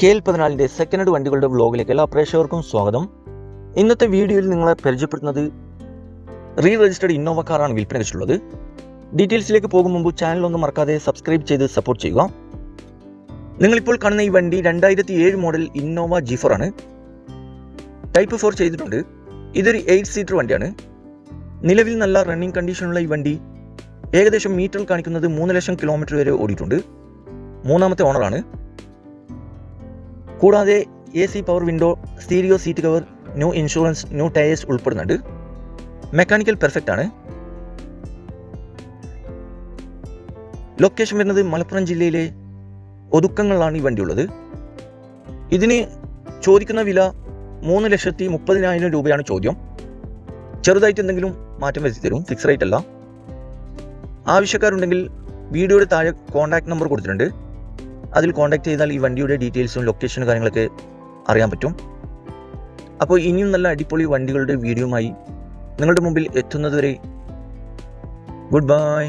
K L പതിനാലിന്റെ second hand വണ്ടികളുടെ വ്ലോഗിലേക്ക് എല്ലാ പ്രേക്ഷകർക്കും സ്വാഗതം. ഇന്നത്തെ വീഡിയോയിൽ നിങ്ങളെ പരിചയപ്പെടുത്തുന്നത് റീ രജിസ്റ്റേഡ് ഇന്നോവ കാറാണ് വിൽപ്പന വെച്ചിട്ടുള്ളത് ഡീറ്റെയിൽസിലേക്ക് പോകും മുമ്പ് ചാനൽ ഒന്ന് മറക്കാതെ സബ്സ്ക്രൈബ് ചെയ്ത് സപ്പോർട്ട് ചെയ്യുക. നിങ്ങളിപ്പോൾ കാണുന്ന ഈ വണ്ടി രണ്ടായിരത്തി ഏഴ് മോഡൽ ഇന്നോവ ജി ഫോർ ആണ്. ടൈപ്പ് ഫോർ ചെയ്തിട്ടുണ്ട്. ഇതൊരു എയ്റ്റ് സീറ്റർ വണ്ടിയാണ്. നിലവിൽ നല്ല റണ്ണിങ് കണ്ടീഷനുള്ള ഈ വണ്ടി ഏകദേശം മീറ്ററിൽ കാണിക്കുന്നത് മൂന്ന് ലക്ഷം കിലോമീറ്റർ വരെ ഓടിയിട്ടുണ്ട്. മൂന്നാമത്തെ ഓണറാണ് കൂടാതെ A C power window stereo seat cover new insurance new tyres ഉൾപ്പെടുന്നുണ്ട്. മെക്കാനിക്കൽ പെർഫെക്റ്റ് ആണ്. ലൊക്കേഷൻ വരുന്നത് മലപ്പുറം ജില്ലയിലെ ഒതുക്കങ്ങളിലാണ് ഈ വണ്ടിയുള്ളത്. ഇതിന് ചോദിക്കുന്ന വില മൂന്ന് ലക്ഷത്തി മുപ്പതിനായിരം രൂപയാണ് ചോദ്യം. ചെറുതായിട്ട് എന്തെങ്കിലും മാറ്റം വരുത്തി തരും. ഫിക്സ് റേറ്റ് അല്ല. ആവശ്യക്കാരുണ്ടെങ്കിൽ വീഡിയോയുടെ താഴെ കോൺടാക്ട് നമ്പർ കൊടുത്തിട്ടുണ്ട്. അതിൽ കോൺടാക്ട് ചെയ്താൽ ഈ വണ്ടിയുടെ ഡീറ്റെയിൽസും ലൊക്കേഷനും കാര്യങ്ങളൊക്കെ അറിയാൻ പറ്റും. അപ്പോൾ ഇനിയും നല്ല അടിപൊളി വണ്ടികളുടെ വീഡിയോയുമായി നിങ്ങളുടെ മുമ്പിൽ എത്തുന്നതുവരെ ഗുഡ് ബൈ